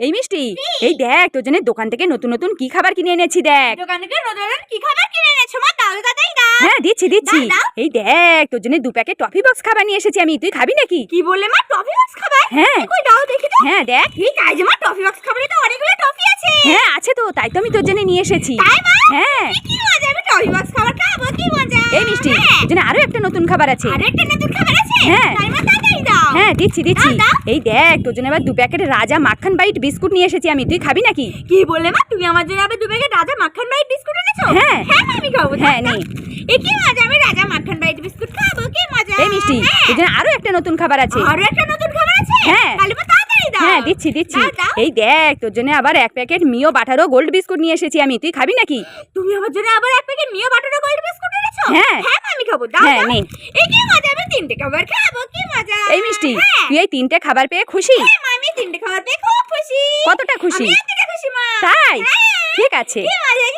এই মিষ্টি এই দেখ তোর জন্য দোকান থেকে নতুন নতুন কি খাবার কিনে এনেছি দেখ। দোকান থেকে নতুন নতুন কি খাবার কিনে এনেছো? মা তাহলে তাতেই দাও। হ্যাঁ দিচ্ছি দিচ্ছি। এই দেখ তোর জন্য দু প্যাকেট টফি বক্স খাবার নিয়ে এসেছি আমি। তুই খাবি নাকি? কি বললে মা টফি বক্স খাবার? হ্যাঁ। কই দাও দেখি তো। হ্যাঁ দেখ। এই তাই যে মা টফি বক্স খাবারে তো অনেকগুলো টফি আছে। হ্যাঁ আছে তো তাই তো আমি তোর জন্য নিয়ে এসেছি। তাই মা? হ্যাঁ। কি মজা আমি টফি বক্স খাবার খাব কি মজা এই মিষ্টি। হ্যাঁ। আরও একটা নতুন খাবার আছে। আরও একটা নতুন খাবার আছে? হ্যাঁ। হ্যাঁ দিচ্ছি দিচ্ছি। এই দেখ তোর জন্য এবার দু প্যাকেট রাজা মাখন বাইট বিস্কুট নিয়ে এসেছি আমি। তুই খাবি নাকি? কি বললে মা? তুমি আমার জন্য আবার দু প্যাকেট রাজা মাখন বাইট বিস্কুট এনেছো? হ্যাঁ। হ্যাঁ আমি খাব। হ্যাঁ, নে। এ কি মজা? আমি রাজা মাখন বাইট বিস্কুট খাব কি মজা? এই মিষ্টি হ্যাঁ। তোর জন্য আরও একটা নতুন খাবার আছে। আরও একটা নতুন খাবার আছে? হ্যাঁ। তাহলে মা তাড়াতাড়ি দাও। হ্যাঁ দিচ্ছি দিচ্ছি। এই দেখ তোর জন্য আবার এক প্যাকেট মিও বাটারও গোল্ড বিস্কুট নিয়ে এসেছি আমি। তুই খাবি নাকি? তুমি আমার জন্য আবার এক প্যাকেট মিয়া বাটার হ্যাঁ। হ্যাঁ আমি খাব। দাও হ্যাঁ, নে। এই কি মজা আমি তিনটে খাবার খাব কি মজা? এই মিষ্টি হ্যাঁ। তুই এই তিনটে খাবার পেয়ে খুশি? হ্যাঁ, আমি তিনটে খাবার পেয়ে খুব খুশি। কতটা খুশি? আমি এতটা খুশি মা। তাই? হ্যাঁ। ঠিক আছে। কি মজা